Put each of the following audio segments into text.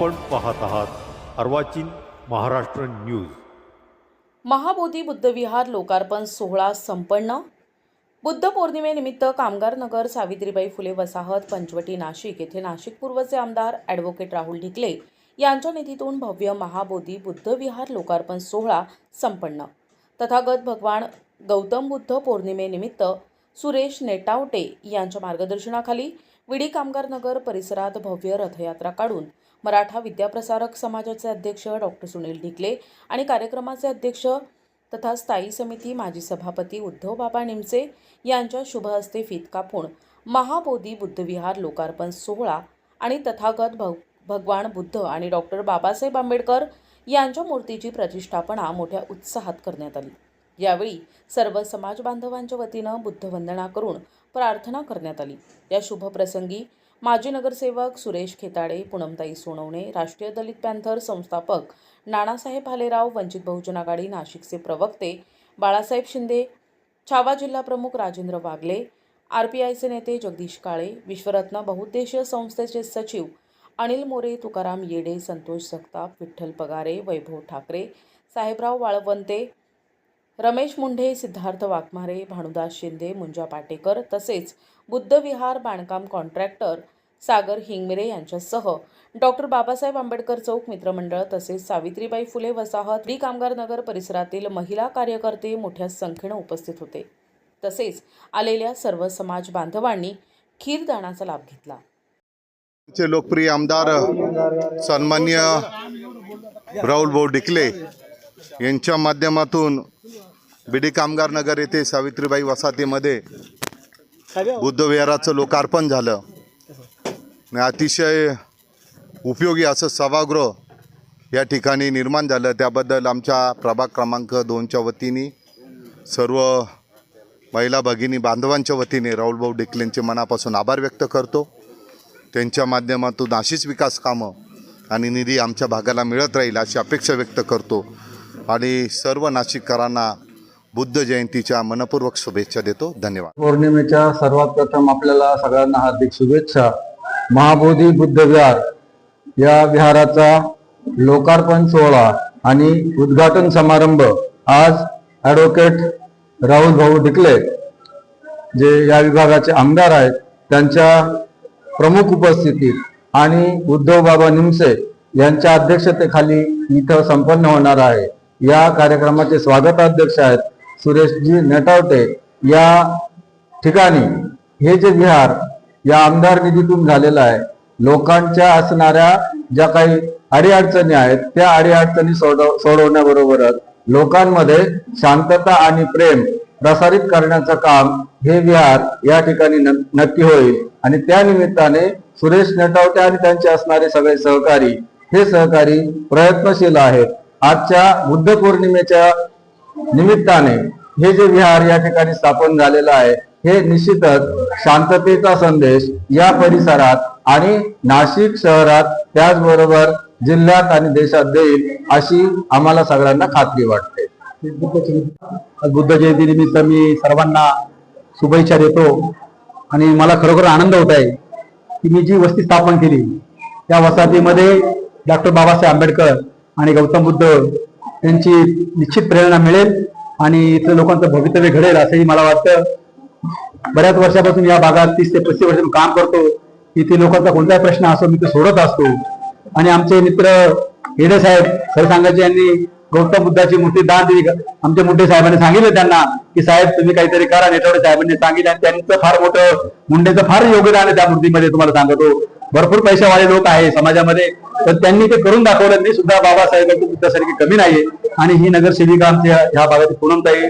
आपण पाहत आहात अर्वाचीन महाराष्ट्र न्यूज. महाबोधी बुद्धविहार लोकार्पण सोहळा संपन्न. बुद्ध पौर्णिमेनिमित्त कामगार नगर सावित्रीबाई फुले वसाहत पंचवटी नाशिक येथे नाशिक पूर्वचे आमदार ॲडव्होकेट राहुल ढिकले यांच्या निधीतून भव्य महाबोधी बुद्धविहार लोकार्पण सोहळा संपन्न. तथागत भगवान गौतम बुद्ध पौर्णिमेनिमित्त सुरेश नेटावटे यांच्या मार्गदर्शनाखाली विडी कामगार नगर परिसरात भव्य रथयात्रा काढून मराठा विद्याप्रसारक समाजाचे अध्यक्ष डॉक्टर सुनील ढिकले आणि कार्यक्रमाचे अध्यक्ष तथा स्थायी समिती माजी सभापती उद्धव बाबा निमसे यांच्या शुभ हस्ते फीत कापून महाबोधी बुद्धविहार लोकार्पण सोहळा आणि तथागत भग भगवान बुद्ध आणि डॉक्टर बाबासाहेब आंबेडकर यांच्या मूर्तीची प्रतिष्ठापना मोठ्या उत्साहात करण्यात आली. यावेळी सर्व समाज बांधवांच्या वतीनं बुद्धवंदना करून प्रार्थना करण्यात आली. या शुभप्रसंगी माजी नगरसेवक सुरेश खेताडे पूनमताई सोनवणे राष्ट्रीय दलित पॅन्थर संस्थापक नानासाहेब भालेराव वंचित बहुजन आघाडी नाशिकचे प्रवक्ते बाळासाहेब शिंदे छावा जिल्हा प्रमुख राजेंद्र वागले आर पी आयचे नेते जगदीश काळे विश्वरत्न बहुउद्देशीय संस्थेचे सचिव अनिल मोरे तुकाराम येडे संतोष जगताप विठ्ठल पगारे वैभव ठाकरे साहेबराव वाळवंते रमेश मुंढे सिद्धार्थ वाघमारे भानुदास शिंदे मुंजा पाटेकर तसेच बुद्धविहार बांधकाम कॉन्ट्रॅक्टर सागर हिंगमिरे यांच्यासह डॉक्टर बाबासाहेब आंबेडकर चौक मित्रमंडळ तसेच सावित्रीबाई फुले वसाहत डी. कामगार नगर परिसरातील महिला कार्यकर्ते मोठ्या संख्येनं उपस्थित होते. तसेच आलेल्या सर्व समाज बांधवांनी खीरदानाचा लाभ घेतला. चे लोकप्रिय आमदार सन्मान्य राहुल भाऊ डिकले यांच्या माध्यमातून बिडी कामगार नगर येथे सावित्रीबाई वसाहतीमध्ये बुद्धविहाराचं लोकार्पण झालं. आणि अतिशय उपयोगी असं सभागृह या ठिकाणी निर्माण झालं. त्याबद्दल आमच्या प्रभाग क्रमांक दोनच्या वतीने सर्व महिला भगिनी बांधवांच्या वतीने राहुलभाऊ डिकलेंचे मनापासून आभार व्यक्त करतो. त्यांच्या माध्यमातून अशीच विकास कामं आणि निधी आमच्या भागाला मिळत राहील अशी अपेक्षा व्यक्त करतो. आणि सर्व नाशिककरांना बुद्ध जयंतीच्या मनपूर्वक शुभेच्छा देतो. धन्यवाद. पौर्णिमेच्या सर्वात प्रथम आपल्याला सगळ्यांना हार्दिक शुभेच्छा. महाबोधी बुद्ध विहार या विहाराचा लोकार्पण सोहळा आणि उद्घाटन समारंभ आज ॲडव्होकेट राहुल भाऊ डिकले जे या विभागाचे आमदार आहेत त्यांच्या प्रमुख उपस्थितीत आणि उद्धव बाबा निमसे यांच्या अध्यक्षतेखाली इथं संपन्न होणार आहे. या कार्यक्रमाचे स्वागताध्यक्ष आहेत सुरेशजी नटावटे या ठिकाणी. हे जे विहार या आमदार निधीतून झालेलं आहे. लोकांच्या असणाऱ्या ज्या काही अडीअडचणी आहेत त्या अडीअडचणी सोडव सोडवण्याबरोबरच लोकांमध्ये शांतता आणि प्रेम प्रसारित करण्याचं काम हे विहार या ठिकाणी नक्की होईल. आणि त्या निमित्ताने सुरेश नटावटे आणि त्यांचे असणारे सगळे सहकारी हे सहकारी प्रयत्नशील आहेत. आजच्या बुद्ध पौर्णिमेच्या निमित्ताने हे जे विहार या ठिकाणी स्थापन झालेलं आहे हे निश्चितच शांततेचा संदेश या परिसरात आणि नाशिक शहरात त्याचबरोबर जिल्ह्यात आणि देशात देईल अशी आम्हाला सगळ्यांना खात्री वाटते. बुद्ध जयंती निमित्त मी सर्वांना शुभेच्छा देतो आणि मला खरोखर आनंद होत आहे की मी जी वस्ती स्थापन केली त्या वसाहतीमध्ये डॉक्टर बाबासाहेब आंबेडकर आणि गौतम बुद्ध त्यांची निश्चित प्रेरणा मिळेल आणि इथल्या लोकांचं भवितव्य घडेल असंही मला वाटतं. बऱ्याच वर्षापासून या भागात तीस ते पस्तीस वर्ष काम करतो. इथे लोकांचा कोणताही प्रश्न असो मी ते सोडत असतो. आणि आमचे मित्र हेडे साहेब खरं सांगायचे यांनी गौतम बुद्धाची मूर्ती दान दिली. आमच्या मुंडे साहेबांनी सांगितलं त्यांना की साहेब तुम्ही काहीतरी करा. नेटवडे साहेबांनी सांगितलं आणि त्यांचं फार मोठं मुंडेचं फार योगदान आहे त्या मूर्तीमध्ये तुम्हाला सांगतो. भरपूर पैशावाले लोक आहे समाजामध्ये. तर त्यांनी ते करून दाखवलं. मी सुद्धा बाबासाहेबांची बुद्धासारखी कमी नाहीये. आणि ही नगरसेविका आमच्या ह्या भागातील पूनमताई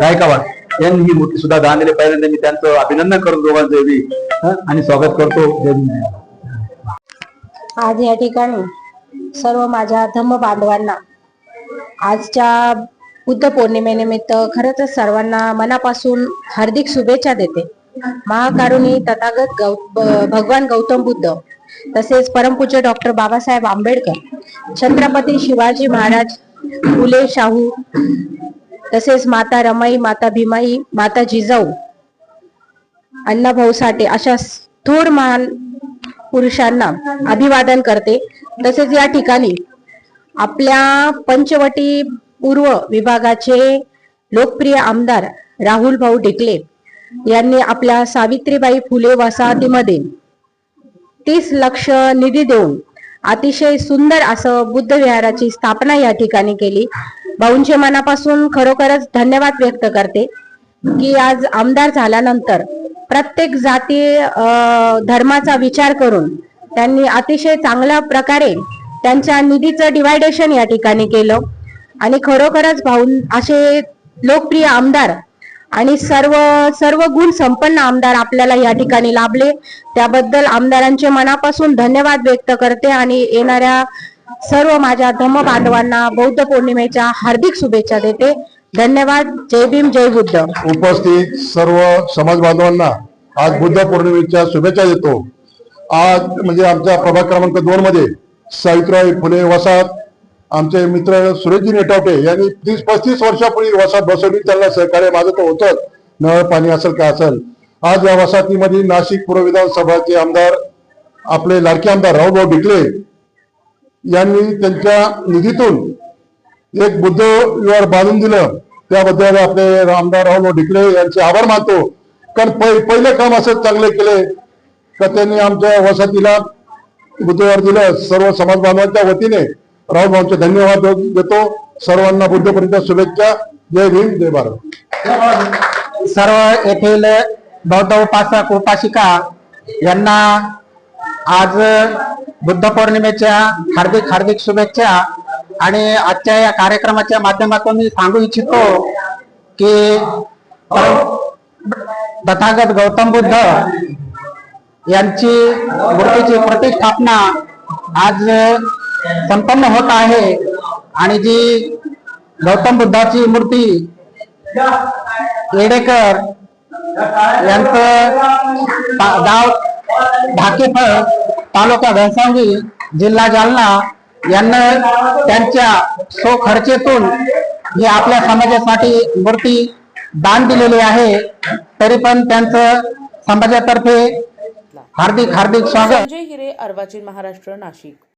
गायकवाड यांनी ही मूर्ती सुद्धा दान दिली. पहिल्यांदा मी त्यांचं अभिनंदन करतो दोघांचं बी आणि स्वागत करतो. आज या ठिकाणी सर्व माझ्या धम्म बांधवांना आजच्या बुद्ध पौर्णिमेनिमित्त खरंच सर्वांना मनापासून हार्दिक शुभेच्छा देते. महाकारुणी तथागत गौ भगवान गौतम बुद्ध तसेच परमपूज्य डॉक्टर बाबासाहेब आंबेडकर छत्रपती शिवाजी महाराज फुले शाहू तसेच माता रमाई माता भीमाई माता जिजाऊ अण्णाभाऊ साठे अशा थोर महान पुरुषांना अभिवादन करते. तसेच या ठिकाणी आपल्या पंचवटी पूर्व विभागाचे लोकप्रिय आमदार राहुल भाऊ डिकले यांनी आपल्या सावित्रीबाई फुले वसाहतीमध्ये तीस लक्ष निधी देऊन अतिशय सुंदर असं बुद्ध विहाराची स्थापना या ठिकाणी केली. भाऊंचे मनापासून खरोखरच धन्यवाद व्यक्त करते की आज आमदार झाल्यानंतर प्रत्येक जाती अं, धर्माचा विचार करून त्यांनी अतिशय चांगल्या प्रकारे त्यांच्या निधीचं डिवायडेशन या ठिकाणी केलं. आणि खरोखरच भाऊ असे लोकप्रिय आमदार आणि सर्व सर्व गुण संपन्न आमदार आपल्याला या ठिकाणी लाभले. त्याबद्दल आमदारांचे मनापासून धन्यवाद व्यक्त करते आणि येणाऱ्या सर्व माझ्या धम्म बांधवांना बौद्ध पौर्णिमेच्या हार्दिक शुभेच्छा देते. धन्यवाद. जय भीम जय बुद्ध. उपस्थित सर्व समाज बांधवांना आज बुद्ध पौर्णिमेच्या शुभेच्छा देतो. आज म्हणजे आमच्या प्रभाग क्रमांक दोन मध्ये सावित्रीबाई फुले वसाहत आमचे मित्र सुरेशजी नेटावटे यांनी तीस पस्तीस वर्षापूर्वी वसाहत बसवली. त्यांना सहकार्य माझं तर होतंच. नळ पाणी असेल काय असेल. आज या वसाहतीमध्ये नाशिक पूर्व विधानसभाचे आमदार आपले लाडके आमदार राहुभाऊ ढिकले यांनी त्यांच्या निधीतून एक बुद्ध विवार बांधून दिलं. त्याबद्दल आपले आमदार राहुल ढिकले यांचे आभार मानतो. कारण पहिले काम असं चांगले केले का त्यांनी आमच्या वसाहतीला बुद्धवार दिलं. सर्व समाज बांधवांच्या वतीने राहुल भाऊंचे धन्यवाद देतो. सर्वांना बुद्धपर्यंत शुभेच्छा. जय भीम जय भारत. सर्व येथील बौद्ध उपासक उपासिका यांना आज बुद्ध पौर्णिमेच्या हार्दिक हार्दिक शुभेच्छा. आणि आजच्या या कार्यक्रमाच्या माध्यमातून मी सांगू इच्छितो की तथागत गौतम बुद्ध यांची मूर्तीची प्रतिष्ठापना आज संपन्न होत आहे. आणि जी गौतम बुद्धाची मूर्ती येडेकर यांचं गाव ढाकेफळ तालुका घनसावंगी जिल्हा जालना यांना त्यांच्या सो खर्चेतून ही आपल्या समाजासाठी मूर्ती दान दिलेली आहे. तरी पण त्यांचं समाजातर्फे हार्दिक हार्दिक स्वागत. हिरे अर्वाचीन महाराष्ट्र नाशिक.